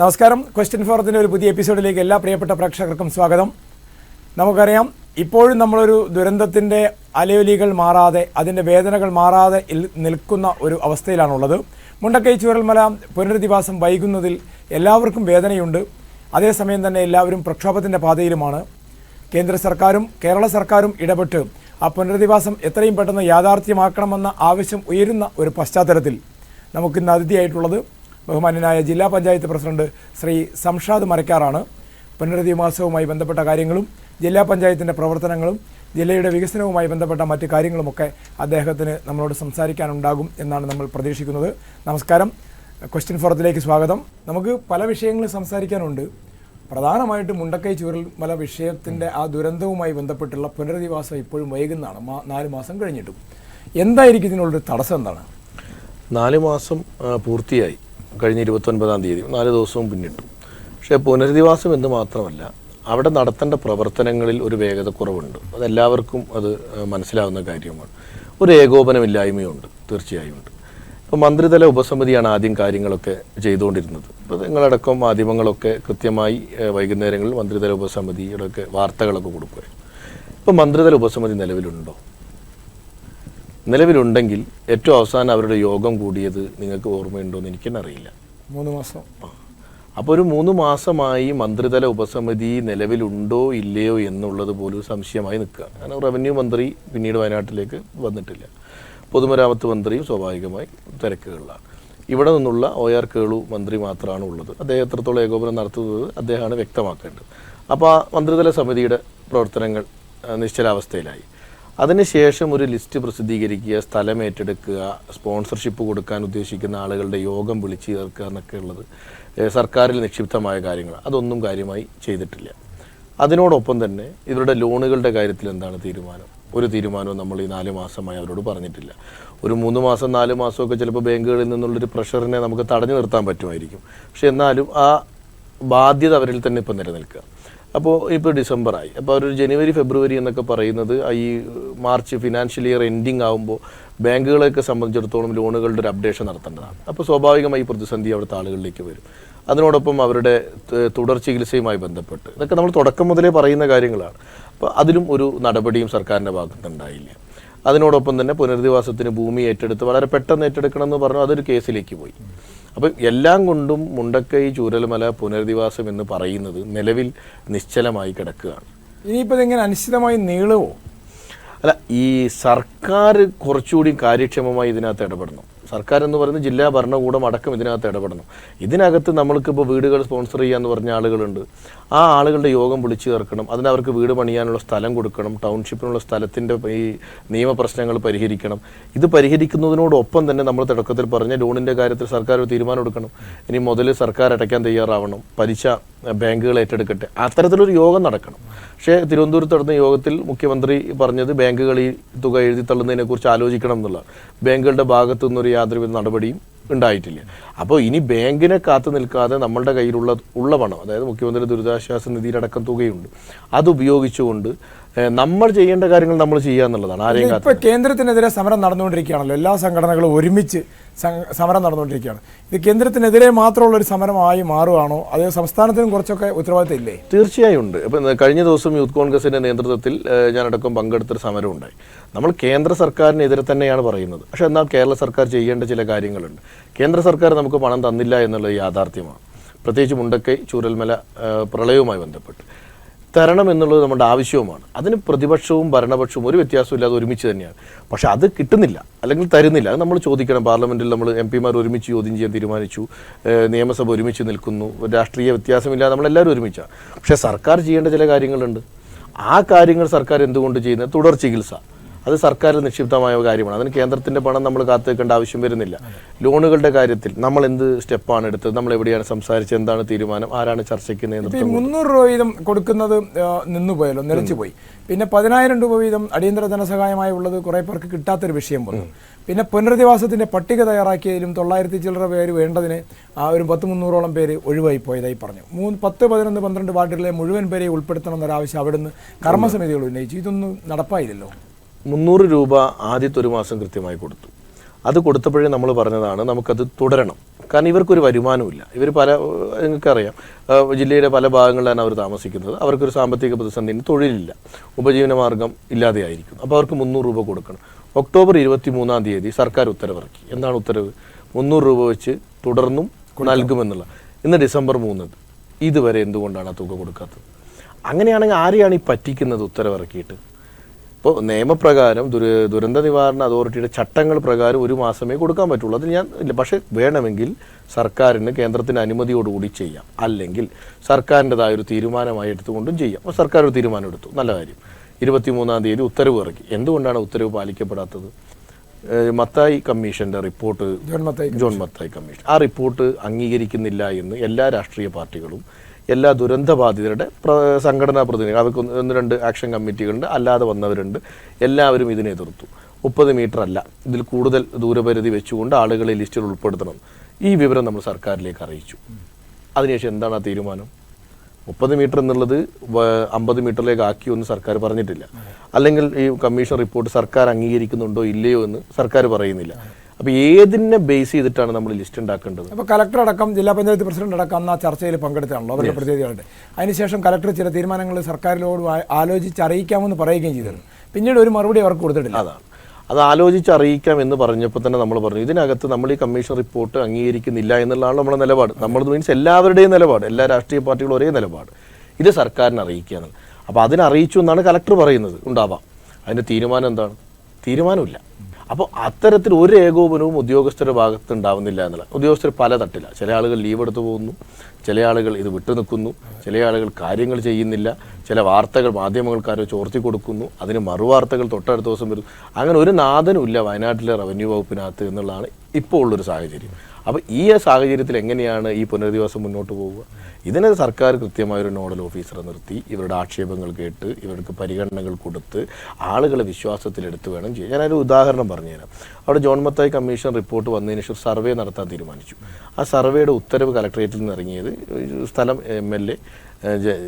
നമസ്കാരം. ക്വസ്റ്റ്യൻ ഫോറത്തിന്റെ ഒരു പുതിയ എപ്പിസോഡിലേക്ക് എല്ലാ പ്രിയപ്പെട്ട പ്രേക്ഷകർക്കും സ്വാഗതം. നമുക്കറിയാം ഇപ്പോഴും നമ്മളൊരു ദുരന്തത്തിന്റെ അലയൊലികൾ മാറാതെ അതിന്റെ വേദനകൾ മാറാതെ നിൽക്കുന്ന ഒരു അവസ്ഥയിലാണുള്ളത്. മുണ്ടക്കൈ ചൂരൽമല പുനരധിവാസം വൈകുന്നതിൽ എല്ലാവർക്കും വേദനയുണ്ട്. അതേസമയം തന്നെ എല്ലാവരും പ്രക്ഷോഭത്തിന്റെ പാതയിലുമാണ്. കേന്ദ്ര സർക്കാരും കേരള സർക്കാരും ഇടപെട്ട് ആ പുനരധിവാസം എത്രയും പെട്ടെന്ന് യാഥാർത്ഥ്യമാക്കണമെന്ന ആവശ്യം ഉയരുന്ന ഒരു പശ്ചാത്തലത്തിൽ നമുക്കിന്ന് അതിഥിയായിട്ടുള്ളത് ബഹുമാന്യനായ ജില്ലാ പഞ്ചായത്ത് പ്രസിഡന്റ് ശ്രീ സംഷാദ് മരക്കാറാണ്. പുനരധിവാസവുമായി ബന്ധപ്പെട്ട കാര്യങ്ങളും ജില്ലാ പഞ്ചായത്തിന്റെ പ്രവർത്തനങ്ങളും ജില്ലയുടെ വികസനവുമായി ബന്ധപ്പെട്ട മറ്റ് കാര്യങ്ങളുമൊക്കെ അദ്ദേഹത്തിന് നമ്മളോട് സംസാരിക്കാനുണ്ടാകും എന്നാണ് നമ്മൾ പ്രതീക്ഷിക്കുന്നത്. നമസ്കാരം. ക്വസ്റ്റ്യൻ ഫോറത്തിലേക്ക് സ്വാഗതം. നമുക്ക് പല വിഷയങ്ങളും സംസാരിക്കാനുണ്ട്. പ്രധാനമായിട്ട് മുണ്ടക്കൈ ചുരൽമല വിഷയത്തിന്റെ ആ ദുരന്തവുമായി ബന്ധപ്പെട്ടുള്ള പുനരധിവാസം ഇപ്പോഴും വൈകുന്നതാണ്. മാ നാല് മാസം കഴിഞ്ഞിട്ടും. എന്തായിരിക്കും ഇതിനുള്ളൊരു തടസ്സം എന്താണ്? നാല് മാസം പൂർത്തിയായി. കഴിഞ്ഞ ഇരുപത്തൊൻപതാം തീയതി നാല് ദിവസവും പിന്നിട്ടു. പക്ഷേ പുനരധിവാസം എന്ന് മാത്രമല്ല അവിടെ നടത്തേണ്ട പ്രവർത്തനങ്ങളിൽ ഒരു വേഗത കുറവുണ്ട്. അതെല്ലാവർക്കും അത് മനസ്സിലാവുന്ന കാര്യമാണ്. ഒരു ഏകോപനമില്ലായ്മയുണ്ട് തീർച്ചയായും ഉണ്ട് ഇപ്പോൾ മന്ത്രിതല ഉപസമിതിയാണ് ആദ്യം കാര്യങ്ങളൊക്കെ ചെയ്തുകൊണ്ടിരുന്നത്. ഇപ്പോൾ നിങ്ങളടക്കം മാധ്യമങ്ങളൊക്കെ കൃത്യമായി വൈകുന്നേരങ്ങളിൽ മന്ത്രിതല ഉപസമിതിയുടെ ഒക്കെ വാർത്തകളൊക്കെ കൊടുക്കുകയാണ് ഇപ്പോൾ മന്ത്രിതല ഉപസമിതി നിലവിലുണ്ടോ? നിലവിലുണ്ടെങ്കിൽ ഏറ്റവും അവസാനം അവരുടെ യോഗം കൂടിയത് നിങ്ങൾക്ക് ഓർമ്മയുണ്ടോ എന്ന് എനിക്കെന്നെ അറിയില്ല മൂന്ന് മാസം. അപ്പോൾ ഒരു മൂന്ന് മാസമായി മന്ത്രിതല ഉപസമിതി നിലവിലുണ്ടോ ഇല്ലയോ എന്നുള്ളത് പോലും സംശയമായി നിൽക്കുക. കാരണം റവന്യൂ മന്ത്രി പിന്നീട് വയനാട്ടിലേക്ക് വന്നിട്ടില്ല. പൊതുമരാമത്ത് മന്ത്രിയും സ്വാഭാവികമായി തിരക്കുകളിലാണ് ഇവിടെ നിന്നുള്ള ഒ ആർ കേളു മന്ത്രി മാത്രമാണ് ഉള്ളത്. അദ്ദേഹം എത്രത്തോളം ഏകോപനം നടത്തുന്നത് അദ്ദേഹമാണ് വ്യക്തമാക്കേണ്ടത്. അപ്പോൾ ആ മന്ത്രിതല സമിതിയുടെ പ്രവർത്തനങ്ങൾ നിശ്ചലാവസ്ഥയിലായി. അതിനുശേഷം ഒരു ലിസ്റ്റ് പ്രസിദ്ധീകരിക്കുക സ്ഥലം ഏറ്റെടുക്കുക സ്പോൺസർഷിപ്പ് കൊടുക്കാൻ ഉദ്ദേശിക്കുന്ന ആളുകളുടെ യോഗം വിളിച്ചു ചേർക്കുക എന്നൊക്കെ ഉള്ളത് സർക്കാരിൽ നിക്ഷിപ്തമായ കാര്യങ്ങൾ അതൊന്നും കാര്യമായി ചെയ്തിട്ടില്ല. അതിനോടൊപ്പം തന്നെ ഇവരുടെ ലോണുകളുടെ കാര്യത്തിൽ എന്താണ് തീരുമാനം? ഒരു തീരുമാനവും നമ്മൾ ഈ നാല് മാസമായി അവരോട് പറഞ്ഞിട്ടില്ല. ഒരു മൂന്ന് മാസം നാല് മാസമൊക്കെ ചിലപ്പോൾ ബാങ്കുകളിൽ നിന്നുള്ളൊരു പ്രഷറിനെ നമുക്ക് തടഞ്ഞു നിർത്താൻ പറ്റുമായിരിക്കും. പക്ഷെ എന്നാലും ആ ബാധ്യത അവരിൽ തന്നെ ഇപ്പം നിലനിൽക്കുക. അപ്പോൾ ഇപ്പോൾ ഡിസംബറായി. അപ്പോൾ അവർ ജനുവരി ഫെബ്രുവരി എന്നൊക്കെ പറയുന്നത് ഈ മാർച്ച് ഫിനാൻഷ്യൽ ഇയർ എൻഡിങ് ആകുമ്പോൾ ബാങ്കുകളെയൊക്കെ സംബന്ധിച്ചിടത്തോളം ലോണുകളുടെ ഒരു അപ്ഡേഷൻ നടത്തേണ്ടതാണ്. അപ്പോൾ സ്വാഭാവികമായി പ്രതിസന്ധി അവിടുത്തെ ആളുകളിലേക്ക് വരും. അതിനോടൊപ്പം അവരുടെ തുടർ ചികിത്സയുമായി ബന്ധപ്പെട്ട്. ഇതൊക്കെ നമ്മൾ തുടക്കം മുതലേ പറയുന്ന കാര്യങ്ങളാണ്. അപ്പോൾ അതിലും ഒരു നടപടിയും സർക്കാരിന്റെ ഭാഗത്തുനിന്നുണ്ടായില്ല അതിനോടൊപ്പം തന്നെ പുനരധിവാസത്തിന് ഭൂമി ഏറ്റെടുത്ത് വളരെ പെട്ടെന്ന് ഏറ്റെടുക്കണമെന്ന് പറഞ്ഞു അതൊരു കേസിലേക്ക് പോയി. അപ്പം എല്ലാം കൊണ്ടും മുണ്ടക്കൈ ചൂരൽമല പുനരധിവാസം എന്ന് പറയുന്നത് നിലവിൽ നിശ്ചലമായി കിടക്കുകയാണ്. ഇനിയിപ്പോൾ ഇതെങ്ങനെ അനിശ്ചിതമായി നീളുമോ അല്ല ഈ സർക്കാർ കുറച്ചുകൂടി കാര്യക്ഷമമായി ഇതിനകത്ത് ഇടപെടണം. സർക്കാർ എന്ന് പറയുന്നത് ജില്ലാ ഭരണകൂടം അടക്കം ഇതിനകത്ത് ഇടപെടണം ഇതിനകത്ത് നമ്മൾക്കിപ്പോൾ വീടുകൾ സ്പോൺസർ ചെയ്യാന്ന് പറഞ്ഞ ആളുകളുണ്ട്. ആ ആളുകളുടെ യോഗം വിളിച്ചു ചേർക്കണം. അതിന് അവർക്ക് വീട് പണിയാനുള്ള സ്ഥലം കൊടുക്കണം. ടൗൺഷിപ്പിനുള്ള സ്ഥലത്തിന്റെ ഈ നിയമപ്രശ്നങ്ങൾ പരിഹരിക്കണം. ഇത് പരിഹരിക്കുന്നതിനോടൊപ്പം തന്നെ നമ്മൾ തുടക്കത്തിൽ പറഞ്ഞ ലോണിന്റെ കാര്യത്തിൽ സർക്കാർ ഒരു തീരുമാനം എടുക്കണം. ഇനി മുതൽ സർക്കാർ അടയ്ക്കാൻ തയ്യാറാവണം. പലിശ ബാങ്കുകൾ ഏറ്റെടുക്കട്ടെ. അത്തരത്തിലൊരു യോഗം നടക്കണം. പക്ഷേ തിരുവനന്തപുരത്ത് നടന്ന യോഗത്തിൽ മുഖ്യമന്ത്രി പറഞ്ഞത് ബാങ്കുകൾ ഈ തുക എഴുതി തള്ളുന്നതിനെ കുറിച്ച് ആലോചിക്കണം എന്നുള്ള. ബാങ്കുകളുടെ ഭാഗത്തു നിന്നൊരു യാതൊരുവിധ നടപടിയും ഉണ്ടായിട്ടില്ല. അപ്പോൾ ഇനി ബാങ്കിനെ കാത്തു നിൽക്കാതെ നമ്മളുടെ കയ്യിലുള്ള ഉള്ള പണം അതായത് മുഖ്യമന്ത്രി ദുരിതാശ്വാസ നിധിയിലടക്കം തുകയുണ്ട് അത് ഉപയോഗിച്ചുകൊണ്ട് നമ്മൾ ചെയ്യേണ്ട കാര്യങ്ങൾ നമ്മൾ ചെയ്യുക എന്നുള്ളതാണ്. ആരെയും ഇപ്പോൾ ഇപ്പൊ കേന്ദ്രത്തിനെതിരെ സമരം നടന്നുകൊണ്ടിരിക്കുകയാണല്ലോ. എല്ലാ സംഘടനകളും ഒരുമിച്ച് സമരം നടന്നുകൊണ്ടിരിക്കുകയാണ്. ഇത് കേന്ദ്രത്തിനെതിരെ മാത്രമുള്ള ഒരു സമരമായി മാറുകയാണോ? അത് സംസ്ഥാനത്തിനും കുറച്ചൊക്കെ ഉത്തരവാദിത്തം ഇല്ലേ? തീർച്ചയായും ഉണ്ട്. ഇപ്പം കഴിഞ്ഞ ദിവസം യൂത്ത് കോൺഗ്രസിന്റെ നേതൃത്വത്തിൽ ഞാനടക്കം പങ്കെടുത്തൊരു സമരം ഉണ്ടായി നമ്മൾ കേന്ദ്ര സർക്കാരിനെതിരെ തന്നെയാണ് പറയുന്നത്. പക്ഷെ എന്നാൽ കേരള സർക്കാർ ചെയ്യേണ്ട ചില കാര്യങ്ങളുണ്ട്. കേന്ദ്ര സർക്കാർ നമുക്ക് പണം തന്നില്ല എന്നുള്ളത് യാഥാർത്ഥ്യമാണ്. പ്രത്യേകിച്ച് മുണ്ടക്കൈ ചൂരൽമല പ്രളയവുമായി ബന്ധപ്പെട്ട്. തരണം എന്നുള്ളത് നമ്മുടെ ആവശ്യവുമാണ്. അതിന് പ്രതിപക്ഷവും ഭരണപക്ഷവും ഒരു വ്യത്യാസമില്ലാതെ ഒരുമിച്ച് തന്നെയാണ്. പക്ഷേ അത് കിട്ടുന്നില്ല. അല്ലെങ്കിൽ തരുന്നില്ല. അത് നമ്മൾ ചോദിക്കണം. പാർലമെന്റിൽ നമ്മൾ എം പിമാർ ഒരുമിച്ച് ചോദ്യം ചെയ്യാൻ തീരുമാനിച്ചു. നിയമസഭ ഒരുമിച്ച് നിൽക്കുന്നു. രാഷ്ട്രീയ വ്യത്യാസമില്ലാതെ നമ്മളെല്ലാവരും ഒരുമിച്ചാണ്. പക്ഷേ സർക്കാർ ചെയ്യേണ്ട ചില കാര്യങ്ങളുണ്ട്. ആ കാര്യങ്ങൾ സർക്കാർ എന്തുകൊണ്ട് ചെയ്യുന്നത്? തുടർ ചികിത്സ. അത് സർക്കാർ നിക്ഷിപ്തമായ കാര്യമാണ്. അതിന് കേന്ദ്രത്തിന്റെ പണം നമ്മൾ കാത്തുവെക്കേണ്ട ആവശ്യം വരുന്നില്ല. ലോണുകളുടെ കാര്യത്തിൽ നമ്മൾ എന്ത് സ്റ്റെപ്പാണ് എടുത്തത്? നമ്മൾ എവിടെയാണ് സംസാരിച്ചത്? എന്താണ് തീരുമാനം? ആരാണ് ചർച്ചയ്ക്ക് നേതൃത്വം മുന്നൂറ് രൂപ വീതം കൊടുക്കുന്നത് നിന്നുപോയല്ലോ നിലച്ചുപോയി പിന്നെ പതിനായിരം രൂപ വീതം അടിയന്തര ധനസഹായമായി ഉള്ളത് കുറെ പേർക്ക് കിട്ടാത്തൊരു വിഷയം വന്നു പിന്നെ പുനരധിവാസത്തിന്റെ പട്ടിക തയ്യാറാക്കിയതിലും തൊള്ളായിരത്തി ചില്ലറ പേര് വേണ്ടതിന് ആ ഒരു പത്ത് മുന്നൂറോളം പേര് ഒഴിവായി പോയതായി പറഞ്ഞു. മൂന്ന് പത്ത് പതിനൊന്ന് പന്ത്രണ്ട് വാർഡുകളിലെ മുഴുവൻ പേരെ ഉൾപ്പെടുത്തണം എന്നൊരാവശ്യം അവിടുന്ന് കർമ്മസമിതികൾ ഉന്നയിച്ചു. ഇതൊന്നും നടപ്പായില്ലല്ലോ. മുന്നൂറ് രൂപ ആദ്യത്തെ ഒരു മാസം കൃത്യമായി കൊടുത്തു. അത് കൊടുത്തപ്പോഴേ നമ്മൾ പറഞ്ഞതാണ് നമുക്കത് തുടരണം. കാരണം ഇവർക്കൊരു വരുമാനമില്ല ഇവർ പല നിങ്ങൾക്കറിയാം ജില്ലയിലെ പല ഭാഗങ്ങളിലാണ് അവർ താമസിക്കുന്നത്. അവർക്കൊരു സാമ്പത്തിക പ്രതിസന്ധി തൊഴിലില്ല. ഉപജീവന മാർഗം ഇല്ലാതെയായിരിക്കും അപ്പോൾ അവർക്ക് മുന്നൂറ് രൂപ കൊടുക്കണം. ഒക്ടോബർ ഇരുപത്തി മൂന്നാം തീയതി സർക്കാർ ഉത്തരവിറക്കി. എന്താണ് ഉത്തരവ്? മുന്നൂറ് രൂപ വെച്ച് തുടർന്നും നൽകുമെന്നുള്ള. ഇന്ന് ഡിസംബർ മൂന്ന് ഇതുവരെ എന്തുകൊണ്ടാണ് ആ തുക കൊടുക്കാത്തത്? അങ്ങനെയാണെങ്കിൽ ആരെയാണ് ഈ പറ്റിക്കുന്നത് ഉത്തരവിറക്കിയിട്ട്? ഇപ്പോൾ നിയമപ്രകാരം ദുര ദുരന്ത നിവാരണ അതോറിറ്റിയുടെ ചട്ടങ്ങൾ പ്രകാരം ഒരു മാസമേ കൊടുക്കാൻ പറ്റുള്ളൂ. അത് ഞാൻ ഇല്ല പക്ഷേ വേണമെങ്കിൽ സർക്കാരിന് കേന്ദ്രത്തിന് അനുമതിയോടുകൂടി ചെയ്യാം. അല്ലെങ്കിൽ സർക്കാരിന്റെതായ ഒരു തീരുമാനമായി എടുത്തുകൊണ്ടും ചെയ്യാം. അപ്പോൾ സർക്കാർ ഒരു തീരുമാനം എടുത്തു. നല്ല കാര്യം. ഇരുപത്തിമൂന്നാം തീയതി ഉത്തരവ് ഇറക്കി. എന്തുകൊണ്ടാണ് ഉത്തരവ് പാലിക്കപ്പെടാത്തത്? മത്തായി കമ്മീഷന്റെ report John Mathai John Mathai commission. ആ റിപ്പോർട്ട് അംഗീകരിക്കുന്നില്ല എന്ന് എല്ലാ രാഷ്ട്രീയ പാർട്ടികളും എല്ലാ ദുരന്തബാധിതരുടെ സംഘടനാ പ്രതിനിധികൾ അവർക്ക് ഒന്ന് രണ്ട് ആക്ഷൻ കമ്മിറ്റികളുണ്ട്. അല്ലാതെ വന്നവരുണ്ട്. എല്ലാവരും ഇതിനെ എതിർത്തു. മുപ്പത് മീറ്റർ അല്ല. ഇതിൽ കൂടുതൽ ദൂരപരിധി വെച്ചുകൊണ്ട് ആളുകളെ ലിസ്റ്റിൽ ഉൾപ്പെടുത്തണം. ഈ വിവരം നമ്മൾ സർക്കാരിലേക്ക് അറിയിച്ചു. അതിനുശേഷം എന്താണ് ആ തീരുമാനം? മുപ്പത് മീറ്റർ എന്നുള്ളത് അമ്പത് മീറ്ററിലേക്ക് ആക്കി എന്ന് സർക്കാർ പറഞ്ഞിട്ടില്ല. അല്ലെങ്കിൽ ഈ കമ്മീഷൻ റിപ്പോർട്ട് സർക്കാർ അംഗീകരിക്കുന്നുണ്ടോ ഇല്ലയോ എന്ന് സർക്കാർ പറയുന്നില്ല. അപ്പോൾ ഏതിനെ ബേസ് ചെയ്തിട്ടാണ് നമ്മൾ ലിസ്റ്റ് ഉണ്ടാക്കേണ്ടത്? അപ്പോൾ കലക്ടർ അടക്കം ജില്ലാ പഞ്ചായത്ത് പ്രസിഡന്റ് അടക്കം അന്ന് ആ ചർച്ചയിൽ പങ്കെടുത്താണല്ലോ അവരുടെ പ്രതിനിധികളുടെ. അതിനുശേഷം കലക്ടർ ചില തീരുമാനങ്ങൾ സർക്കാരിനോട് ആലോചിച്ച് അറിയിക്കാമെന്ന് പറയുകയും ചെയ്തിരുന്നു. പിന്നീട് ഒരു മറുപടി അവർക്ക് കൊടുത്തിട്ടില്ല. അതാണ്. അത് ആലോചിച്ച് അറിയിക്കാം എന്ന് പറഞ്ഞപ്പോൾ തന്നെ നമ്മൾ പറഞ്ഞു ഇതിനകത്ത് നമ്മൾ ഈ കമ്മീഷൻ റിപ്പോർട്ട് അംഗീകരിക്കുന്നില്ല എന്നുള്ളതാണ് നമ്മുടെ നിലപാട്. നമ്മൾ മീൻസ് എല്ലാവരുടെയും നിലപാട്. എല്ലാ രാഷ്ട്രീയ പാർട്ടികളും ഒരേ നിലപാട്. ഇത് സർക്കാരിനെ അറിയിക്കുക എന്നുള്ളത് അപ്പോൾ അതിനറിയിച്ചു എന്നാണ് കലക്ടർ പറയുന്നത്. ഉണ്ടാവാം. അതിന്റെ തീരുമാനം എന്താണ്? തീരുമാനമില്ല. അപ്പോൾ അത്തരത്തിൽ ഒരു ഏകോപനവും ഉദ്യോഗസ്ഥരുടെ ഭാഗത്ത് ഉണ്ടാവുന്നില്ല എന്നുള്ള ഉദ്യോഗസ്ഥർ പല തട്ടില്ല ചില ആളുകൾ ലീവ് എടുത്തു പോകുന്നു. ചില ആളുകൾ ഇത് വിട്ടു നിൽക്കുന്നു. ചില ആളുകൾ കാര്യങ്ങൾ ചെയ്യുന്നില്ല. ചില വാർത്തകൾ മാധ്യമങ്ങൾക്കാരോ ചോർത്തി കൊടുക്കുന്നു. അതിന് മറുവാർത്തകൾ തൊട്ടടുത്ത ദിവസം വരുന്നു അങ്ങനെ ഒരു നാഥനും ഇല്ല വയനാട്ടിലെ റവന്യൂ വകുപ്പിനകത്ത് എന്നുള്ളതാണ് ഇപ്പോൾ ഉള്ളൊരു സാഹചര്യം. അപ്പോൾ ഈ സാഹചര്യത്തിൽ എങ്ങനെയാണ് ഈ പുനരധിവാസം മുന്നോട്ട് പോവുക? ഇതിന് സർക്കാർ കൃത്യമായ ഒരു നോഡൽ ഓഫീസറെ നിർത്തി ഇവരുടെ ആക്ഷേപങ്ങൾ കേട്ട് ഇവർക്ക് പരിഗണനകൾ കൊടുത്ത് ആളുകളെ വിശ്വാസത്തിലെടുത്ത് വേണം ചെയ്യാൻ. ഞാനൊരു ഉദാഹരണം പറഞ്ഞു തരാം അവിടെ ജോൺ മത്തായി കമ്മീഷൻ റിപ്പോർട്ട് വന്നതിന് ശേഷം സർവേ നടത്താൻ തീരുമാനിച്ചു. ആ സർവേയുടെ ഉത്തരവ് കലക്ടറേറ്റിൽ നിന്ന് ഇറങ്ങിയത് സ്ഥലം എം എൽ എ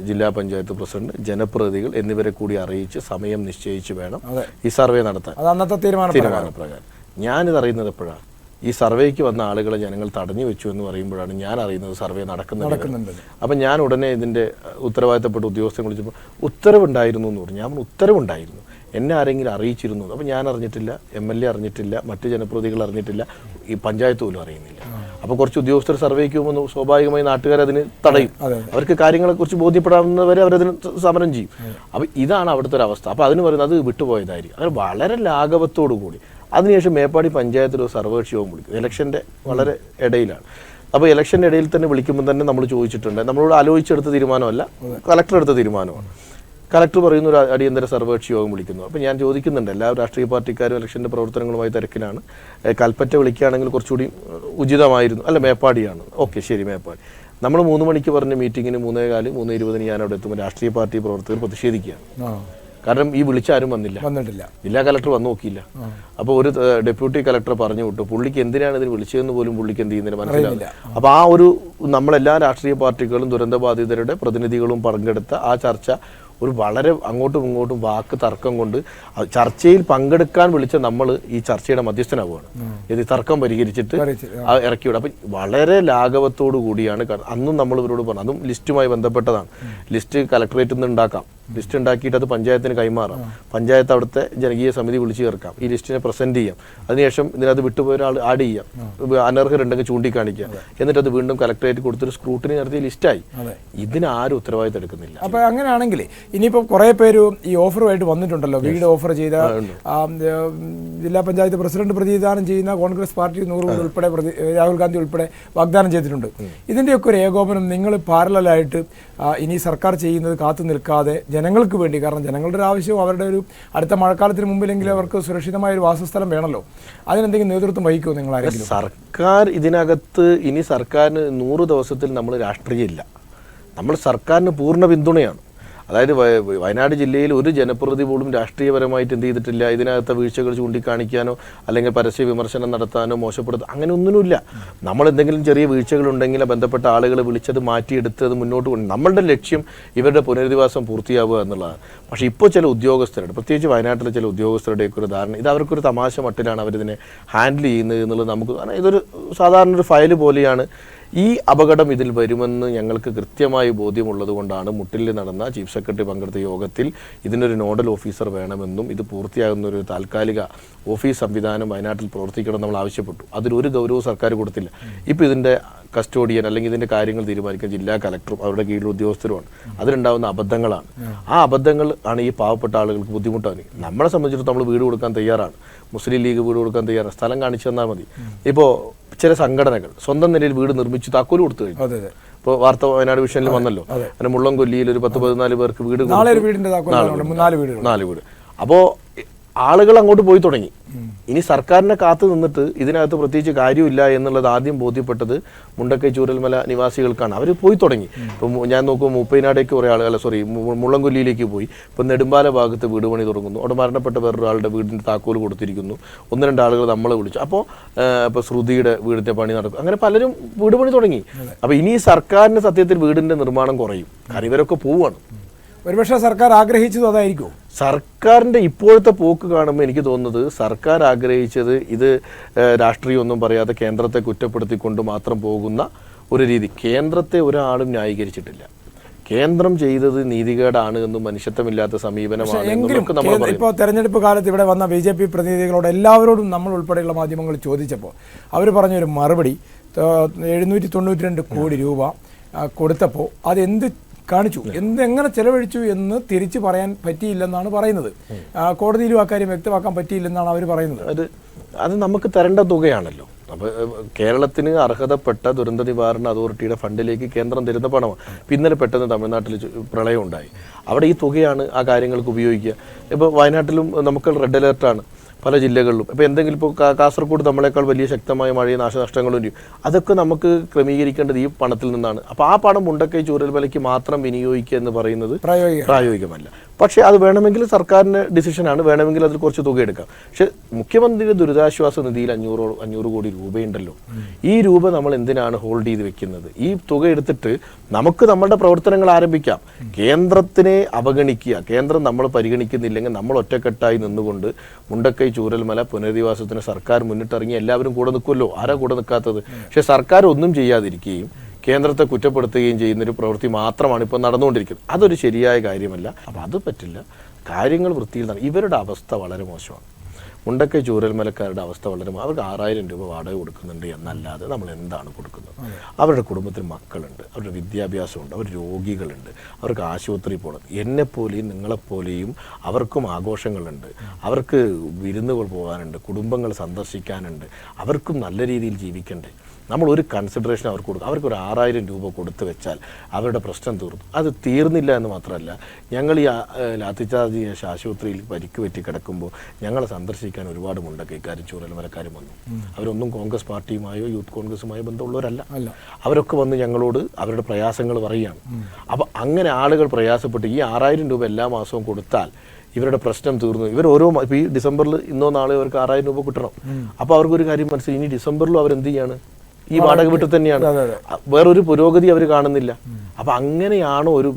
ജില്ലാ പഞ്ചായത്ത് പ്രസിഡന്റ് ജനപ്രതിനിധികൾ എന്നിവരെ കൂടി അറിയിച്ച് സമയം നിശ്ചയിച്ച് വേണം ഈ സർവേ നടത്താൻ. അന്നത്തെ തീരുമാനം തീരുമാനപ്രകാരം. ഞാനിത് അറിയുന്നത് എപ്പോഴാണ്? ഈ സർവേക്ക് വന്ന ആളുകളെ ജനങ്ങൾ തടഞ്ഞു വെച്ചു എന്ന് പറയുമ്പോഴാണ് ഞാൻ അറിയുന്നത് സർവേ നടക്കുന്നുണ്ട്. അപ്പം ഞാൻ ഉടനെ ഇതിന്റെ ഉത്തരവാദിത്തപ്പെട്ട ഉദ്യോഗസ്ഥരെ വിളിച്ചപ്പോൾ ഉത്തരവുണ്ടായിരുന്നു എന്ന് പറഞ്ഞു. ഞാൻ ഉത്തരവുണ്ടായിരുന്നു. എന്നെ ആരെങ്കിലും അറിയിച്ചിരുന്നു. അപ്പം ഞാൻ അറിഞ്ഞിട്ടില്ല എം എൽ എ അറിഞ്ഞിട്ടില്ല മറ്റ് ജനപ്രതിനിധികൾ അറിഞ്ഞിട്ടില്ല ഈ പഞ്ചായത്ത് പോലും അറിയുന്നില്ല. അപ്പോൾ കുറച്ച് ഉദ്യോഗസ്ഥർ സർവേക്ക് പോകുമ്പോൾ സ്വാഭാവികമായി നാട്ടുകാർ അതിന് തടയും. അവർക്ക് കാര്യങ്ങളെക്കുറിച്ച് ബോധ്യപ്പെടാവുന്നവരെ അവരതിന് സമരം ചെയ്യും. അപ്പോൾ ഇതാണ് അവിടുത്തെ ഒരു അവസ്ഥ. അപ്പോൾ അതിന് പറയുന്നത് അത് വിട്ടുപോയതായിരിക്കും. അങ്ങനെ വളരെ ലാഘവത്തോടു കൂടി അതിനുശേഷം മേപ്പാടി പഞ്ചായത്തിൽ ഒരു സർവകക്ഷി യോഗം വിളിക്കും ഇലക്ഷന്റെ വളരെ ഇടയിലാണ്. അപ്പോൾ ഇലക്ഷന്റെ ഇടയിൽ തന്നെ വിളിക്കുമ്പോൾ തന്നെ നമ്മൾ ചോദിച്ചിട്ടുണ്ട്. നമ്മളോട് ആലോചിച്ചെടുത്ത തീരുമാനമല്ല കളക്ടർ എടുത്ത തീരുമാനമാണ്. കളക്ടർ പറയുന്ന ഒരു അടിയന്തര സർവകക്ഷി യോഗം വിളിക്കുന്നു. അപ്പോൾ ഞാൻ ചോദിക്കുന്നുണ്ട്. എല്ലാ രാഷ്ട്രീയ പാർട്ടിക്കാരും ഇലക്ഷന്റെ പ്രവർത്തനങ്ങളുമായി തിരക്കിലാണ്. കൽപ്പറ്റ വിളിക്കുകയാണെങ്കിൽ കുറച്ചുകൂടി ഉചിതമായിരുന്നു. അല്ല മേപ്പാടിയാണ്. ഓക്കെ ശരി മേപ്പാടി. നമ്മൾ മൂന്ന് മണിക്ക് പറഞ്ഞ മീറ്റിങ്ങിന് മൂന്നേ കാൽ മൂന്ന് ഇരുപതിന് ഞാൻ അവിടെ എത്തുമ്പോൾ രാഷ്ട്രീയ പാർട്ടി പ്രവർത്തകർ പ്രതിഷേധിക്കുകയാണ്. കാരണം ഈ വിളിച്ചാരും വന്നില്ല. വന്നിട്ടില്ല. ജില്ലാ കലക്ടർ വന്നു നോക്കിയില്ല. അപ്പോൾ ഒരു ഡെപ്യൂട്ടി കലക്ടർ പറഞ്ഞു വിട്ടു. പുള്ളിക്ക് എന്തിനാണ് ഇതിന് വിളിച്ചതെന്ന് പോലും പുള്ളിക്ക് എന്ത് ചെയ്യുന്നതിന് മനസ്സിലാവില്ല അപ്പോൾ ആ. ഒരു നമ്മളെല്ലാ രാഷ്ട്രീയ പാർട്ടികളും ദുരന്ത ബാധിതരുടെ പ്രതിനിധികളും പങ്കെടുത്ത ആ ചർച്ച ഒരു വളരെ അങ്ങോട്ടും ഇങ്ങോട്ടും വാക്ക് തർക്കം കൊണ്ട് ചർച്ചയിൽ പങ്കെടുക്കാൻ വിളിച്ച നമ്മൾ ഈ ചർച്ചയുടെ മധ്യസ്ഥനാവുകയാണ്. ഇത് തർക്കം പരിഹരിച്ചിട്ട് ഇറക്കിവിടും അപ്പം വളരെ ലാഘവത്തോടു കൂടിയാണ് അന്നും നമ്മൾ ഇവരോട് പറഞ്ഞു അതും ലിസ്റ്റുമായി ബന്ധപ്പെട്ടതാണ്. ലിസ്റ്റ് കലക്ടറേറ്റിൽ നിന്ന് ഉണ്ടാക്കാം. ലിസ്റ്റ് ഉണ്ടാക്കിയിട്ട് അത് പഞ്ചായത്തിന് കൈമാറാം. പഞ്ചായത്ത് അവിടുത്തെ ജനകീയ സമിതി വിളിച്ചു ചേർക്കാം. ഈ ലിസ്റ്റിനെ പ്രസന്റ് ചെയ്യാം. അതിനുശേഷം ഇതിനകത്ത് വിട്ടുപോയ ഒരാൾ ആഡ് ചെയ്യാം. അനർഹരുണ്ടെങ്കിൽ ചൂണ്ടിക്കാണിക്കുക. എന്നിട്ട് അത് വീണ്ടും കലക്ടറേറ്റ് കൊടുത്തൊരു സ്ക്രൂട്ടിനി നടത്തി ലിസ്റ്റായി. ഇതിന് ആരും ഉത്തരവാദിത്തം എടുക്കുന്നില്ല. അപ്പൊ അങ്ങനെയാണെങ്കിൽ ഇനിയിപ്പോ കുറെ പേര് ഈ ഓഫറുമായിട്ട് വന്നിട്ടുണ്ടല്ലോ. വീട് ഓഫർ ചെയ്ത ജില്ലാ പഞ്ചായത്ത് പ്രസിഡന്റ് പ്രതിദാനം ചെയ്യുന്ന കോൺഗ്രസ് പാർട്ടി നൂറ് ഉൾപ്പെടെ രാഹുൽ ഗാന്ധി ഉൾപ്പെടെ വാഗ്ദാനം ചെയ്തിട്ടുണ്ട്. ഇതിന്റെയൊക്കെ ഒരു ഏകോപനം നിങ്ങൾ പാരലായിട്ട് ഇനി സർക്കാർ ചെയ്യുന്നത് കാത്തു നിൽക്കാതെ ജനങ്ങൾക്ക് വേണ്ടി കാരണം ജനങ്ങളുടെ ഒരു ആവശ്യവും അവരുടെ ഒരു അടുത്ത മഴക്കാലത്തിന് മുമ്പിലെങ്കിലും അവർക്ക് സുരക്ഷിതമായ ഒരു വാസസ്ഥലം വേണമല്ലോ അതിനെന്തെങ്കിലും നേതൃത്വം വഹിക്കുമോ നിങ്ങൾ ആരെങ്കിലും? സർക്കാർ ഇതിനകത്ത് ഇനി സർക്കാരിന് നൂറ് ദിവസത്തിൽ നമ്മൾ രാഷ്ട്രീയമില്ല. നമ്മൾ സർക്കാരിന് പൂർണ പിന്തുണയാണ്. അതായത് വയനാട് ജില്ലയിൽ ഒരു ജനപ്രതി പോലും രാഷ്ട്രീയപരമായിട്ട് എന്ത് ചെയ്തിട്ടില്ല. ഇതിനകത്തെ വീഴ്ചകൾ ചൂണ്ടിക്കാണിക്കാനോ അല്ലെങ്കിൽ പരസ്യ വിമർശനം നടത്താനോ മോശപ്പെടുത്താനോ അങ്ങനെ ഒന്നുമില്ല നമ്മൾ എന്തെങ്കിലും ചെറിയ വീഴ്ചകളുണ്ടെങ്കിൽ ബന്ധപ്പെട്ട ആളുകളെ വിളിച്ചത് മാറ്റിയെടുത്ത് അത് മുന്നോട്ട് കൊണ്ട് നമ്മളുടെ ലക്ഷ്യം ഇവരുടെ പുനരധിവാസം പൂർത്തിയാവുക എന്നുള്ളതാണ്. പക്ഷേ ഇപ്പോൾ ചില ഉദ്യോഗസ്ഥരുടെ പ്രത്യേകിച്ച് വയനാട്ടിലെ ചില ഉദ്യോഗസ്ഥരുടെയൊക്കെ ഒരു ധാരണ. ഇത് അവർക്കൊരു തമാശ മട്ടിലാണ് അവരിതിനെ ഹാൻഡിൽ ചെയ്യുന്നത് എന്നുള്ളത് നമുക്ക് ഇതൊരു സാധാരണ ഒരു ഫയൽ പോലെയാണ്. ഈ അപകടം ഇതിൽ വരുമെന്ന് ഞങ്ങൾക്ക് കൃത്യമായി ബോധ്യമുള്ളത് കൊണ്ടാണ് മുട്ടിൽ നടന്ന ചീഫ് സെക്രട്ടറി പങ്കെടുത്ത യോഗത്തിൽ ഇതിനൊരു നോഡൽ ഓഫീസർ വേണമെന്നും ഇത് പൂർത്തിയാകുന്ന ഒരു താൽക്കാലിക ഓഫീസ് സംവിധാനം വയനാട്ടിൽ പ്രവർത്തിക്കണം നമ്മൾ ആവശ്യപ്പെട്ടു. അതിലൊരു ഗൗരവ സർക്കാർ കൊടുത്തില്ല. ഇപ്പോൾ ഇതിന്റെ കസ്റ്റോഡിയൻ അല്ലെങ്കിൽ ഇതിന്റെ കാര്യങ്ങൾ തീരുമാനിക്കുന്ന ജില്ലാ കലക്ടറും അവരുടെ കീഴിൽ ഉദ്യോഗസ്ഥരുമാണ്. അതിലുണ്ടാകുന്ന അബദ്ധങ്ങളാണ്. ആ അബദ്ധങ്ങൾ ആണ് ഈ പാവപ്പെട്ട ആളുകൾക്ക് ബുദ്ധിമുട്ടാണ്. നമ്മളെ സംബന്ധിച്ചിടത്തോളം നമ്മൾ വീട് കൊടുക്കാൻ തയ്യാറാണ്. മുസ്ലിം ലീഗ് വീട് കൊടുക്കാൻ തയ്യാറാണ്. സ്ഥലം കാണിച്ചു തന്നാൽ മതി. ഇപ്പോൾ ചില സംഘടനകൾ സ്വന്തം നിലയിൽ വീട് നിർമ്മിച്ച് താക്കോൽ കൊടുത്തു കഴിഞ്ഞു. ഇപ്പോൾ വാർത്ത വയനാട് വിഷനിൽ വന്നല്ലോ. അങ്ങനെ മുള്ളംകൊല്ലിയിൽ ഒരു പത്ത് പതിനാല് പേർക്ക് വീട് നാല് വീട്. അപ്പോൾ ആളുകൾ അങ്ങോട്ട് പോയി തുടങ്ങി. ഇനി സർക്കാരിനെ കാത്തു നിന്നിട്ട് ഇതിനകത്ത് പ്രത്യേകിച്ച് കാര്യമില്ല എന്നുള്ളത് ആദ്യം ബോധ്യപ്പെട്ടത് മുണ്ടക്കൈ ചൂരൽമല നിവാസികൾക്കാണ്. അവർ പോയി തുടങ്ങി. ഇപ്പം ഞാൻ നോക്കുമ്പോൾ മുപ്പൈനാടേക്ക് കുറേ ആളുകൾ സോറി മുള്ളംകൊല്ലിയിലേക്ക് പോയി. ഇപ്പം നെടുമ്പാല ഭാഗത്ത് വീട് പണി തുടങ്ങുന്നു. അവിടെ മരണപ്പെട്ട വേറൊരാളുടെ വീടിന്റെ താക്കോൽ കൊടുത്തിരിക്കുന്നു. ഒന്ന് രണ്ട് ആളുകൾ നമ്മളെ വിളിച്ചു. അപ്പോൾ ഇപ്പോൾ ശ്രുതിയുടെ വീടിന്റെ പണി നടക്കും. അങ്ങനെ പലരും വീട് പണി തുടങ്ങി. അപ്പോൾ ഇനി സർക്കാരിന് സത്യത്തിൽ വീടിന്റെ നിർമ്മാണം കുറയും. കാരണം ഇവരൊക്കെ പോവുകയാണ് ഒരുപക്ഷെ സർക്കാർ ആഗ്രഹിച്ചത് അതായിരിക്കും. സർക്കാരിന്റെ ഇപ്പോഴത്തെ പോക്ക് കാണുമ്പോൾ എനിക്ക് തോന്നുന്നത് സർക്കാർ ആഗ്രഹിച്ചത് ഇത് രാഷ്ട്രീയമൊന്നും പറയാതെ കേന്ദ്രത്തെ കുറ്റപ്പെടുത്തിക്കൊണ്ട് മാത്രം പോകുന്ന ഒരു രീതി. കേന്ദ്രത്തെ ഒരാളും ന്യായീകരിച്ചിട്ടില്ല. കേന്ദ്രം ചെയ്തത് നീതികേടാണ് എന്ന് മനുഷ്യത്വമില്ലാത്ത സമീപനമാണ് എങ്കിലും ഇപ്പോൾ തെരഞ്ഞെടുപ്പ് കാലത്ത് ഇവിടെ വന്ന ബി ജെ പി പ്രതിനിധികളോട് എല്ലാവരോടും നമ്മൾ ഉൾപ്പെടെയുള്ള മാധ്യമങ്ങൾ ചോദിച്ചപ്പോൾ അവർ പറഞ്ഞൊരു മറുപടി എഴുന്നൂറ്റി തൊണ്ണൂറ്റി രണ്ട് കോടി രൂപ കൊടുത്തപ്പോൾ അതെന്ത് കാണിച്ചു. എന്ത് എങ്ങനെ ചെലവഴിച്ചു എന്ന് തിരിച്ചു പറയാൻ പറ്റിയില്ലെന്നാണ് പറയുന്നത്. കോടതിയിലും അക്കാര്യം വ്യക്തമാക്കാൻ പറ്റിയില്ലെന്നാണ് അവർ പറയുന്നത്. അത് അത് നമുക്ക് തരേണ്ട തുകയാണല്ലോ. അപ്പോൾ കേരളത്തിന് അർഹതപ്പെട്ട ദുരന്ത നിവാരണ അതോറിറ്റിയുടെ ഫണ്ടിലേക്ക് കേന്ദ്രം തരുന്ന പണമാണ്. ഇപ്പം ഇന്നലെ പെട്ടെന്ന് തമിഴ്നാട്ടിൽ പ്രളയം ഉണ്ടായി അവിടെ ഈ തുകയാണ് ആ കാര്യങ്ങൾക്ക് ഉപയോഗിക്കുക. ഇപ്പോൾ വയനാട്ടിലും നമുക്ക് റെഡ് അലേർട്ടാണ്. പല ജില്ലകളിലും. ഇപ്പോൾ എന്തെങ്കിലും ഇപ്പോൾ കാസർഗോഡ് നമ്മളെക്കാൾ വലിയ ശക്തമായ മഴയും നാശനഷ്ടങ്ങളും ഉണ്ട് അതൊക്കെ നമുക്ക് ക്രമീകരിക്കേണ്ടത് ഈ പണത്തിൽ നിന്നാണ്. അപ്പോൾ ആ പണം മുണ്ടക്കൈ ചൂരൽ വിലയ്ക്ക് മാത്രം വിനിയോഗിക്കുക എന്ന് പറയുന്നത് പ്രായോഗിക പ്രായോഗികമല്ല. പക്ഷേ അത് വേണമെങ്കിൽ സർക്കാരിന്റെ ഡിസിഷനാണ്. വേണമെങ്കിൽ അതിൽ കുറച്ച് തുക എടുക്കാം. പക്ഷെ മുഖ്യമന്ത്രിയുടെ ദുരിതാശ്വാസ നിധിയിൽ അഞ്ഞൂറോ അഞ്ഞൂറ് കോടി രൂപയുണ്ടല്ലോ. ഈ രൂപ നമ്മൾ എന്തിനാണ് ഹോൾഡ് ചെയ്ത് വെക്കുന്നത്? ഈ തുക എടുത്തിട്ട് നമുക്ക് നമ്മുടെ പ്രവർത്തനങ്ങൾ ആരംഭിക്കാം. കേന്ദ്രത്തിനെ അവഗണിക്കുക. കേന്ദ്രം നമ്മൾ പരിഗണിക്കുന്നില്ലെങ്കിൽ നമ്മൾ ഒറ്റക്കെട്ടായി നിന്നുകൊണ്ട് മുണ്ടക്കൈ ചൂരൽമല പുനരധിവാസത്തിന് സർക്കാർ മുന്നിട്ടിറങ്ങി എല്ലാവരും കൂടെ നിൽക്കുമല്ലോ. ആരാ കൂടെ നിൽക്കാത്തത്? പക്ഷെ സർക്കാർ ഒന്നും ചെയ്യാതിരിക്കുകയും കേന്ദ്രത്തെ കുറ്റപ്പെടുത്തുകയും ചെയ്യുന്നൊരു പ്രവൃത്തി മാത്രമാണ് ഇപ്പോൾ നടന്നുകൊണ്ടിരിക്കുന്നത്. അതൊരു ശരിയായ കാര്യമല്ല. അപ്പോൾ അത് പറ്റില്ല. കാര്യങ്ങൾ വൃത്തിയിൽ നടന്നു ഇവരുടെ അവസ്ഥ വളരെ മോശമാണ്. മുണ്ടക്കൈ ചൂരൽമലക്കാരുടെ അവസ്ഥ വളരെ അവർക്ക് ആറായിരം രൂപ വാടക കൊടുക്കുന്നുണ്ട് എന്നല്ലാതെ നമ്മൾ എന്താണ് കൊടുക്കുന്നത്? അവരുടെ കുടുംബത്തിൽ മക്കളുണ്ട് അവരുടെ വിദ്യാഭ്യാസമുണ്ട് അവർ രോഗികളുണ്ട് അവർക്ക് ആശുപത്രി പോകണം എന്നെപ്പോലെയും നിങ്ങളെപ്പോലെയും അവർക്കും ആഘോഷങ്ങളുണ്ട്. അവർക്ക് വിരുന്നുകൾ പോകാനുണ്ട് കുടുംബങ്ങൾ സന്ദർശിക്കാനുണ്ട്. അവർക്കും നല്ല രീതിയിൽ ജീവിക്കണ്ടേ? നമ്മൾ ഒരു കൺസിഡറേഷൻ അവർക്ക് കൊടുക്കും. അവർക്ക് ഒരു ആറായിരം രൂപ കൊടുത്തു വെച്ചാൽ അവരുടെ പ്രശ്നം തീർന്നു. അത് തീർന്നില്ല എന്ന് മാത്രമല്ല ഞങ്ങൾ ഈ ലാത്തിച്ചാർജ് ആശുപത്രിയിൽ പരിക്ക് പറ്റി കിടക്കുമ്പോൾ ഞങ്ങളെ സന്ദർശിക്കാൻ ഒരുപാട് മുണ്ടക്കൈക്കാരും ചൂരൽമലക്കാരും വന്നു. അവരൊന്നും കോൺഗ്രസ് പാർട്ടിയുമായോ യൂത്ത് കോൺഗ്രസുമായോ ബന്ധമുള്ളവരല്ല. അവരൊക്കെ വന്ന് ഞങ്ങളോട് അവരുടെ പ്രയാസങ്ങൾ പറയുകയാണ്. അപ്പോൾ അങ്ങനെ ആളുകൾ പ്രയാസപ്പെട്ട് ഈ ആറായിരം രൂപ എല്ലാ മാസവും കൊടുത്താൽ ഇവരുടെ പ്രശ്നം തീർന്നു. ഇവർ ഓരോ ഈ ഡിസംബറിൽ ഇന്നോ നാളെ അവർക്ക് ആറായിരം രൂപ കിട്ടണം. അപ്പോൾ അവർക്കൊരു കാര്യം മനസ്സിലായി. ഇനി ഡിസംബറിലും അവരെന്ത് ചെയ്യാണ്? ഈ വാടക വീട്ടിൽ തന്നെയാണ് വേറൊരു പുരോഗതി അവർ കാണുന്നില്ല. അപ്പൊ അങ്ങനെയാണ് ഒരു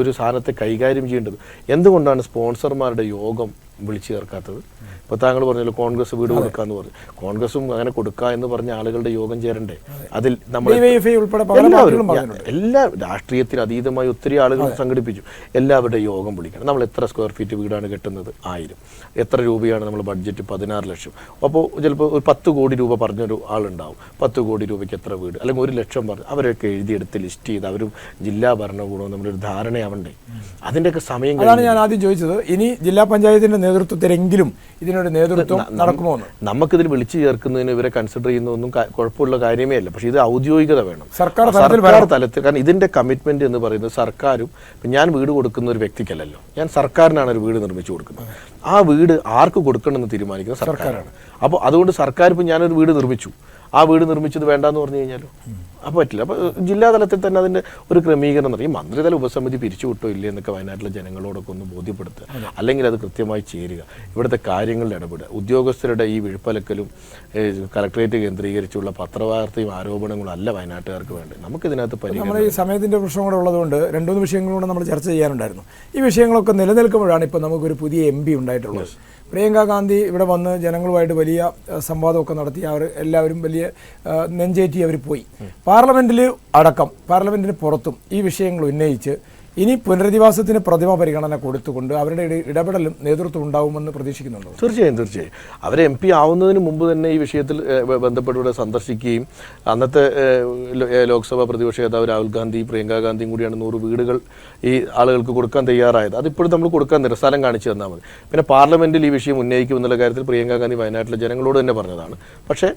ഒരു സാധനത്തെ കൈകാര്യം ചെയ്യേണ്ടത്. എന്തുകൊണ്ടാണ് സ്പോൺസർമാരുടെ യോഗം വിളിച്ചു ചേർക്കാത്തത്. ഇപ്പൊ താങ്കൾ പറഞ്ഞല്ലോ കോൺഗ്രസ് വീട് കൊടുക്കാന്ന് പറഞ്ഞു. കോൺഗ്രസും അങ്ങനെ കൊടുക്കുക എന്ന് പറഞ്ഞ ആളുകളുടെ യോഗം ചേരണ്ടേ? അതിൽ നമ്മൾ എല്ലാവരും എല്ലാ രാഷ്ട്രീയത്തിന് അതീതമായി ഒത്തിരി ആളുകൾ സംഘടിപ്പിച്ചു. എല്ലാവരുടെ യോഗം വിളിക്കണം. നമ്മൾ എത്ര സ്ക്വയർ ഫീറ്റ് വീടാണ് കെട്ടുന്നത്? ആയിരം. എത്ര രൂപയാണ് നമ്മൾ ബഡ്ജറ്റ് പതിനാറ് ലക്ഷം. അപ്പോൾ ചിലപ്പോൾ ഒരു പത്ത് കോടി രൂപ പറഞ്ഞൊരു ആളുണ്ടാവും. പത്ത് കോടി രൂപയ്ക്ക് എത്ര വീട്? അല്ലെങ്കിൽ ഒരു ലക്ഷം പറഞ്ഞു അവരൊക്കെ എഴുതിയെടുത്ത് ലിസ്റ്റ് ചെയ്ത് അവരും ജില്ലാ ഭരണകൂടവും നമ്മളൊരു ധാരണയാവണ്ടേ? അതിന്റെയൊക്കെ സമയം അതാണ് ഞാൻ ആദ്യം ചോദിച്ചത്. ഇനി ജില്ലാ പഞ്ചായത്തിന്റെ നേതൃത്വത്തിലെങ്കിലും ഇതിനൊരു നേതൃത്വം നടക്കുമോ നമുക്കിതിൽ വിളിച്ചു ചേർക്കുന്നതിന് ഇവരെ കൺസിഡർ ചെയ്യുന്നതൊന്നും ഒന്നും കുഴപ്പമുള്ള കാര്യമേ അല്ല. പക്ഷേ ഇത് ഔദ്യോഗികത വേണം. സർക്കാർ സർക്കാർ തലത്തിൽ കാരണം ഇതിന്റെ കമ്മിറ്റ്മെന്റ് എന്ന് പറയുന്നത് സർക്കാരും ഞാൻ വീട് കൊടുക്കുന്ന ഒരു വ്യക്തിക്കല്ലല്ലോ. ഞാൻ സർക്കാരിനാണ് ഒരു വീട് നിർമ്മിച്ചു കൊടുക്കുന്നത്. ആ വീട് ആർക്ക് കൊടുക്കണമെന്ന് തീരുമാനിക്കുന്നത് സർക്കാരാണ്. അപ്പോൾ അതുകൊണ്ട് സർക്കാർ ഇപ്പം ഞാനൊരു വീട് നിർമ്മിച്ചു. ആ വീട് നിർമ്മിച്ചത് വേണ്ടെന്ന് പറഞ്ഞു കഴിഞ്ഞാലോ? അപ്പോൾ പറ്റില്ല. അപ്പോൾ ജില്ലാതലത്തിൽ തന്നെ അതിന്റെ ഒരു ക്രമീകരണം നടത്തി. മന്ത്രിതല ഉപസമിതി പിരിച്ചുവിട്ടോ ഇല്ലേ എന്നൊക്കെ വയനാട്ടിലെ ജനങ്ങളോടൊക്കെ ഒന്ന് ബോധ്യപ്പെടുത്തുക. അല്ലെങ്കിൽ അത് കൃത്യമായി ചേരുക. ഇവിടുത്തെ കാര്യങ്ങളിൽ ഇടപെടുക. ഉദ്യോഗസ്ഥരുടെ ഈ വിഴുപ്പലക്കലും കലക്ടറേറ്റ് കേന്ദ്രീകരിച്ചുള്ള പത്രവാർത്തയും ആരോപണങ്ങളും അല്ല വയനാട്ടുകാർക്ക് വേണ്ടത്. നമുക്കിതിനകത്ത് പരിഗണന ഈ സമയത്തിന്റെ പ്രശ്നം കൂടെ ഉള്ളതുകൊണ്ട് രണ്ടു മൂന്ന് വിഷയങ്ങളോട് നമ്മൾ ചർച്ച ചെയ്യാനുണ്ടായിരുന്നു. ഈ വിഷയങ്ങളൊക്കെ നിലനിൽക്കുമ്പോഴാണ് ഇപ്പോൾ നമുക്കൊരു പുതിയ എം പി ഉണ്ടായിട്ടുള്ളത്. പ്രിയങ്ക ഗാന്ധി ഇവിടെ വന്ന് ജനങ്ങളുമായിട്ട് വലിയ സംവാദമൊക്കെ നടത്തി. അവർ എല്ലാവരും വലിയ നെഞ്ചേറ്റി അവർ പോയി. പാർലമെന്റിൽ അടക്കം പാർലമെന്റിന് പുറത്തും ഈ വിഷയങ്ങൾ ഉന്നയിച്ച് ഇനി പുനരധിവാസത്തിന് പ്രതിമ പരിഗണന കൊടുത്തുകൊണ്ട് അവരുടെ ഇട- ഇടപെടലും നേതൃത്വം ഉണ്ടാവുമെന്ന് പ്രതീക്ഷിക്കുന്നുണ്ടോ? തീർച്ചയായും തീർച്ചയായും. അവർ എം പി ആവുന്നതിന് മുമ്പ് തന്നെ ഈ വിഷയത്തിൽ ബന്ധപ്പെട്ട് സന്ദർശിക്കുകയും അന്നത്തെ ലോക്സഭാ പ്രതിപക്ഷ നേതാവ് രാഹുൽ ഗാന്ധി പ്രിയങ്ക ഗാന്ധിയും കൂടിയാണ് നൂറ് വീടുകൾ ഈ ആളുകൾക്ക് കൊടുക്കാൻ തയ്യാറായത്. അതിപ്പോഴും നമ്മൾ കൊടുക്കാൻ നിരസാരം കാണിച്ചു തന്നാൽ മതി. പിന്നെ പാർലമെന്റിൽ ഈ വിഷയം ഉന്നയിക്കുമെന്നുള്ള കാര്യത്തിൽ പ്രിയങ്ക ഗാന്ധി വയനാട്ടിലെ ജനങ്ങളോട് തന്നെ പറഞ്ഞതാണ്. പക്ഷേ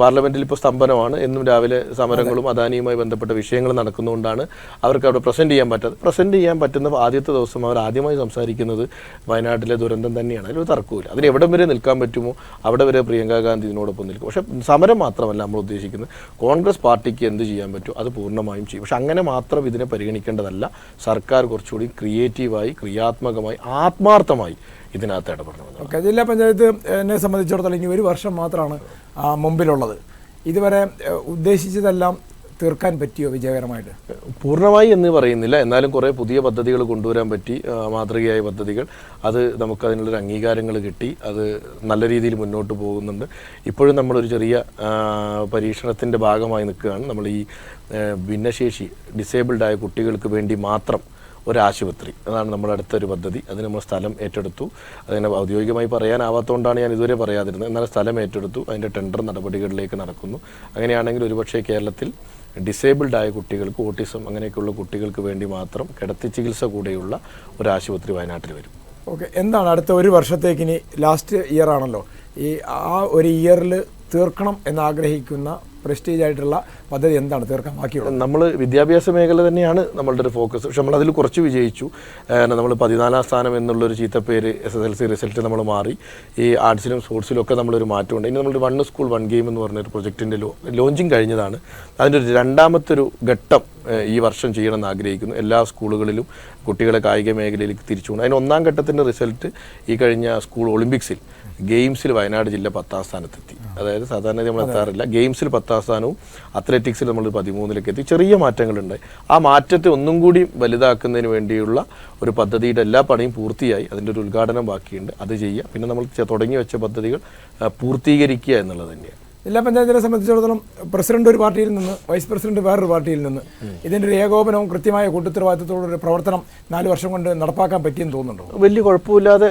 പാർലമെന്റിൽ ഇപ്പോൾ സ്തംഭനമാണ്. എന്നും രാവിലെ സമരങ്ങളും അദാനിയുമായി ബന്ധപ്പെട്ട വിഷയങ്ങൾ നടക്കുന്നതുകൊണ്ടാണ് അവർക്ക് അവിടെ പ്രസന്റ് ചെയ്യാൻ പറ്റാത്തത്. പ്രസന്റ് ചെയ്യാൻ പറ്റുന്ന ആദ്യത്തെ ദിവസം അവർ ആദ്യമായി സംസാരിക്കുന്നത് വയനാട്ടിലെ ദുരന്തം തന്നെയാണ്. അതിലൊരു തർക്കമില്ല അതിന് എവിടം വരെ നിൽക്കാൻ പറ്റുമോ? അവിടെ വരെ പ്രിയങ്ക ഗാന്ധി ഇതിനോടൊപ്പം നിൽക്കും. പക്ഷേ സമരം മാത്രമല്ല നമ്മൾ ഉദ്ദേശിക്കുന്നത്. കോൺഗ്രസ് പാർട്ടിക്ക് എന്ത് ചെയ്യാൻ പറ്റുമോ അത് പൂർണമായും ചെയ്യും. പക്ഷെ അങ്ങനെ മാത്രം ഇതിനെ പരിഗണിക്കേണ്ടതല്ല. സർക്കാർ കുറച്ചുകൂടി ക്രിയേറ്റീവായി ക്രിയാത്മകമായി ആത്മാർത്ഥമായി ഇതിനകത്ത് ഇടപെടണം ഓക്കെ ജില്ലാ പഞ്ചായത്ത് എന്നെ സംബന്ധിച്ചിടത്തോളം ഇനി ഒരു വർഷം മാത്രമാണ് മുമ്പിലുള്ളത്. ഇതുവരെ ഉദ്ദേശിച്ചതെല്ലാം തീർക്കാൻ പറ്റിയോ വിജയകരമായിട്ട്? പൂർണമായി എന്ന് പറയുന്നില്ല. എന്നാലും കുറേ പുതിയ പദ്ധതികൾ കൊണ്ടുവരാൻ പറ്റി മാതൃകയായ പദ്ധതികൾ. അത് നമുക്ക് അതിനുള്ളൊരു അംഗീകാരങ്ങൾ കിട്ടി. അത് നല്ല രീതിയിൽ മുന്നോട്ട് പോകുന്നുണ്ട്. ഇപ്പോഴും നമ്മളൊരു ചെറിയ പരീക്ഷണത്തിന്റെ ഭാഗമായി നിൽക്കുകയാണ്. നമ്മൾ ഈ ഭിന്നശേഷി ഡിസേബിൾഡായ ആയ കുട്ടികൾക്ക് വേണ്ടി മാത്രം ഒരാശുപത്രി. അതാണ് നമ്മുടെ അടുത്തൊരു പദ്ധതി. അതിന് നമ്മൾ സ്ഥലം ഏറ്റെടുത്തു. അതിനെ ഔദ്യോഗികമായി പറയാനാവാത്തതുകൊണ്ടാണ് ഞാൻ ഇതുവരെ പറയാതിരുന്നത്. എന്നാൽ സ്ഥലം ഏറ്റെടുത്തു. അതിന്റെ ടെൻഡർ നടപടികളിലേക്ക് നടക്കുന്നു. അങ്ങനെയാണെങ്കിൽ ഒരുപക്ഷേ കേരളത്തിൽ ഡിസേബിൾഡ് ആയ കുട്ടികൾക്ക് ഓട്ടിസം അങ്ങനെയൊക്കെയുള്ള കുട്ടികൾക്ക് വേണ്ടി മാത്രം കിടത്തി ചികിത്സ കൂടെയുള്ള ഒരു ആശുപത്രി വയനാട്ടിൽ വരും. ഓക്കെ. എന്താണ് അടുത്ത ഒരു വർഷത്തേക്ക് ഇനി ലാസ്റ്റ് ഇയർ ആണല്ലോ. ഈ ആ ഒരു ഇയറിൽ തീർക്കണം എന്നാഗ്രഹിക്കുന്ന പ്രസ്റ്റീജ് ആയിട്ടുള്ള പദ്ധതി എന്താണ്? തീർക്കാൻ ബാക്കിയുള്ളത്. നമ്മൾ വിദ്യാഭ്യാസ മേഖല തന്നെയാണ് നമ്മളുടെ ഒരു ഫോക്കസ് പക്ഷെ നമ്മൾ അതിൽ കുറച്ച് വിജയിച്ചു. നമ്മൾ പതിനാലാം സ്ഥാനം എന്നുള്ളൊരു ചീത്തപ്പേര് S S L C result നമ്മൾ മാറി. ഈ ആർട്സിലും സ്പോർട്സിലും ഒക്കെ നമ്മളൊരു മാറ്റമുണ്ട്. ഇനി നമ്മളൊരു വൺ സ്കൂൾ വൺ ഗെയിം എന്ന് പറഞ്ഞൊരു പ്രൊജക്റ്റിന്റെ ലോഞ്ചിങ് കഴിഞ്ഞതാണ്. അതിന്റെ ഒരു രണ്ടാമത്തെ ഒരു ഘട്ടം ഈ വർഷം ചെയ്യണമെന്ന് ആഗ്രഹിക്കുന്നു. എല്ലാ സ്കൂളുകളിലും കുട്ടികളെ കായിക മേഖലയിലേക്ക് തിരിച്ചുകൊണ്ട് അതിന് ഒന്നാം ഘട്ടത്തിന്റെ റിസൾട്ട് ഈ കഴിഞ്ഞ സ്കൂൾ ഒളിമ്പിക്സിൽ ഗെയിംസിൽ വയനാട് ജില്ല പത്താം സ്ഥാനത്തെത്തി. അതായത് സാധാരണ നമ്മൾ എത്താറില്ല. ഗെയിംസിൽ പത്താം സ്ഥാനവും അത്ലറ്റിക്സിൽ നമ്മൾ പതിമൂന്നിലേക്ക് എത്തി. ചെറിയ മാറ്റങ്ങളുണ്ട്. ആ മാറ്റത്തെ ഒന്നും കൂടി വലുതാക്കുന്നതിന് വേണ്ടിയുള്ള ഒരു പദ്ധതിയുടെ എല്ലാ പണിയും പൂർത്തിയായി. അതിന്റെ ഒരു ഉദ്ഘാടനം ബാക്കിയുണ്ട്. അത് ചെയ്യുക. പിന്നെ നമ്മൾ തുടങ്ങി വെച്ച പദ്ധതികൾ പൂർത്തീകരിക്കുക എന്നുള്ളത് തന്നെയാണ്. ജില്ലാ പഞ്ചായത്തിനെ സംബന്ധിച്ചിടത്തോളം പ്രസിഡന്റ് ഒരു പാർട്ടിയിൽ നിന്ന് വൈസ് പ്രസിഡന്റ് വേറൊരു പാർട്ടിയിൽ നിന്ന് ഇതിന്റെ ഒരു ഏകോപനവും കൃത്യമായ കൂട്ടുത്തരവാദിത്തത്തോടൊരു ഒരു പ്രവർത്തനം നാല് വർഷം കൊണ്ട് നടപ്പാക്കാൻ പറ്റിയെന്ന് തോന്നുന്നുണ്ടോ? വലിയ കുഴപ്പമില്ലാതെ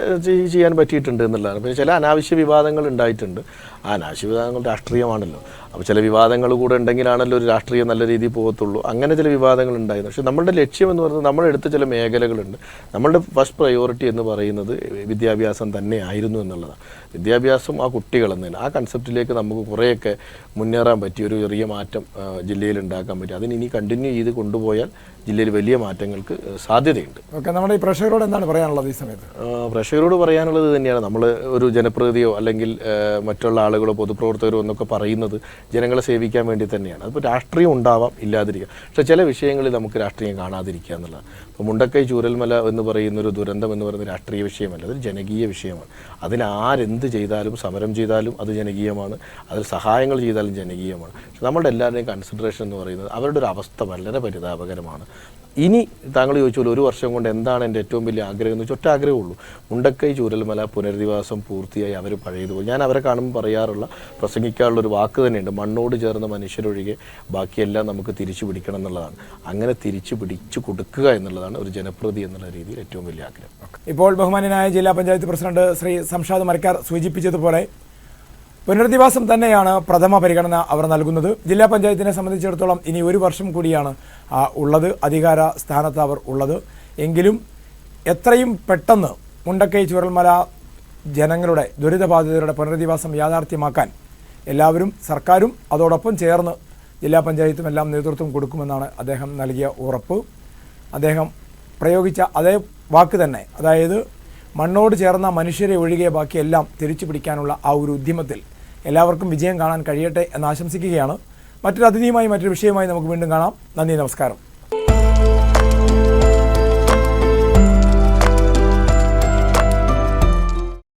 ചെയ്യാൻ പറ്റിയിട്ടുണ്ട് എന്നുള്ളതാണ്. പിന്നെ ചില അനാവശ്യ വിവാദങ്ങൾ ഉണ്ടായിട്ടുണ്ട്. ആ അനാവശ്യ വിവാദങ്ങൾ രാഷ്ട്രീയമാണല്ലോ. അപ്പോൾ ചില വിവാദങ്ങൾ കൂടെ ഉണ്ടെങ്കിലാണല്ലോ ഒരു രാഷ്ട്രീയം നല്ല രീതിയിൽ പോകത്തുള്ളൂ. അങ്ങനെ ചില വിവാദങ്ങൾ ഉണ്ടായിരുന്നു. പക്ഷേ നമ്മുടെ ലക്ഷ്യം എന്ന് പറയുന്നത് നമ്മളെടുത്ത ചില മേഖലകളുണ്ട്. നമ്മളുടെ ഫസ്റ്റ് പ്രയോറിറ്റി എന്ന് പറയുന്നത് വിദ്യാഭ്യാസം തന്നെ ആയിരുന്നു എന്നുള്ളതാണ്. വിദ്യാഭ്യാസം ആ കുട്ടികൾ എന്നതിന് ആ കൺസെപ്റ്റിലേക്ക് നമുക്ക് കുറേയൊക്കെ മുന്നേറാൻ പറ്റിയ ഒരു ചെറിയ മാറ്റം ജില്ലയിൽ ഉണ്ടാക്കാൻ പറ്റി അതിന് ഇനി കണ്ടിന്യൂ ചെയ്ത് കൊണ്ടുപോയാൽ ജില്ലയിൽ വലിയ മാറ്റങ്ങൾക്ക് സാധ്യതയുണ്ട്. ഓക്കെ നമ്മുടെ ഈ പ്രഷറോട് എന്താണ് പറയാനുള്ളത് ഈ സമയത്ത്? പ്രഷറോട് പറയാനുള്ളത് തന്നെയാണ്. നമ്മൾ ഒരു ജനപ്രതിനിധിയോ അല്ലെങ്കിൽ മറ്റുള്ള ആളുകളോ പൊതുപ്രവർത്തകരോ എന്നൊക്കെ പറയുന്നത് ജനങ്ങളെ സേവിക്കാൻ വേണ്ടി തന്നെയാണ്. അതിപ്പോൾ രാഷ്ട്രീയം ഉണ്ടാവാം ഇല്ലാതിരിക്കുക പക്ഷേ ചില വിഷയങ്ങളിൽ നമുക്ക് രാഷ്ട്രീയം കാണാതിരിക്കുക എന്നുള്ളതാണ്. ഇപ്പോൾ മുണ്ടക്കൈ ചൂരൽമല എന്ന് പറയുന്ന ഒരു ദുരന്തം എന്ന് പറയുന്ന രാഷ്ട്രീയ വിഷയമല്ല അതൊരു ജനകീയ വിഷയമാണ്. അതിൽ ആരെന്ത് ചെയ്താലും സമരം ചെയ്താലും അത് ജനകീയമാണ്. അതിൽ സഹായങ്ങൾ ചെയ്താലും ജനകീയമാണ്. പക്ഷെ നമ്മളുടെ എല്ലാവരുടെയും കൺസിഡറേഷൻ എന്ന് പറയുന്നത് അവരുടെ ഒരു അവസ്ഥ വളരെ പരിതാപകരമാണ്. ഇനി താങ്കൾ ചോദിച്ചോളൂ ഒരു വർഷം കൊണ്ട് എന്താണ് എന്റെ ഏറ്റവും വലിയ ആഗ്രഹം എന്ന് വെച്ചാൽ ഒറ്റ ആഗ്രഹമുള്ളൂ മുണ്ടക്കൈ ചൂരൽമല പുനരധിവാസം പൂർത്തിയായി അവർ പഴയതുപോലെ ഞാൻ അവരെ കാണുമ്പോൾ പറയാറുള്ള പ്രസംഗിക്കാനുള്ള ഒരു വാക്ക് തന്നെയുണ്ട്. മണ്ണോട് ചേർന്ന മനുഷ്യരൊഴികെ ബാക്കിയെല്ലാം നമുക്ക് തിരിച്ചു പിടിക്കണം എന്നുള്ളതാണ്. അങ്ങനെ തിരിച്ചു പിടിച്ചു കൊടുക്കുക എന്നുള്ളതാണ് ഒരു ജനപ്രതി എന്നുള്ള രീതിയിൽ ഏറ്റവും വലിയ ആഗ്രഹം. ഇപ്പോൾ ബഹുമാനായ ജില്ലാ പഞ്ചായത്ത് പ്രസിഡന്റ് ശ്രീ സംഷാദ് മരക്കാർ സൂചിപ്പിച്ചതുപോലെ പുനരധിവാസം തന്നെയാണ് പ്രഥമ പരിഗണന അവർ നൽകുന്നത്. ജില്ലാ പഞ്ചായത്തിനെ സംബന്ധിച്ചിടത്തോളം ഇനി ഒരു വർഷം കൂടിയാണ് ഉള്ളത് അധികാര സ്ഥാനത്ത് അവർ ഉള്ളത്. എങ്കിലും എത്രയും പെട്ടെന്ന് മുണ്ടക്കൈ ചുരൽമല ജനങ്ങളുടെ ദുരിതബാധിതരുടെ പുനരധിവാസം യാഥാർത്ഥ്യമാക്കാൻ എല്ലാവരും സർക്കാരും അതോടൊപ്പം ചേർന്ന് ജില്ലാ പഞ്ചായത്തും എല്ലാം നേതൃത്വം കൊടുക്കുമെന്നാണ് അദ്ദേഹം നൽകിയ ഉറപ്പ്. അദ്ദേഹം പ്രയോഗിച്ച അതേ വാക്ക് തന്നെ അതായത് മണ്ണോട് ചേർന്ന മനുഷ്യരെ ഒഴികെ ബാക്കിയെല്ലാം തിരിച്ചു പിടിക്കാനുള്ള ആ ഒരു ഉദ്യമത്തിൽ എല്ലാവർക്കും വിജയം കാണാൻ കഴിയട്ടെ എന്ന് ആശംസിക്കുകയാണ്. മറ്റൊരു അതിഥിയുമായി മറ്റൊരു വിഷയമായി നമുക്ക് വീണ്ടും കാണാം. നന്ദി നമസ്കാരം.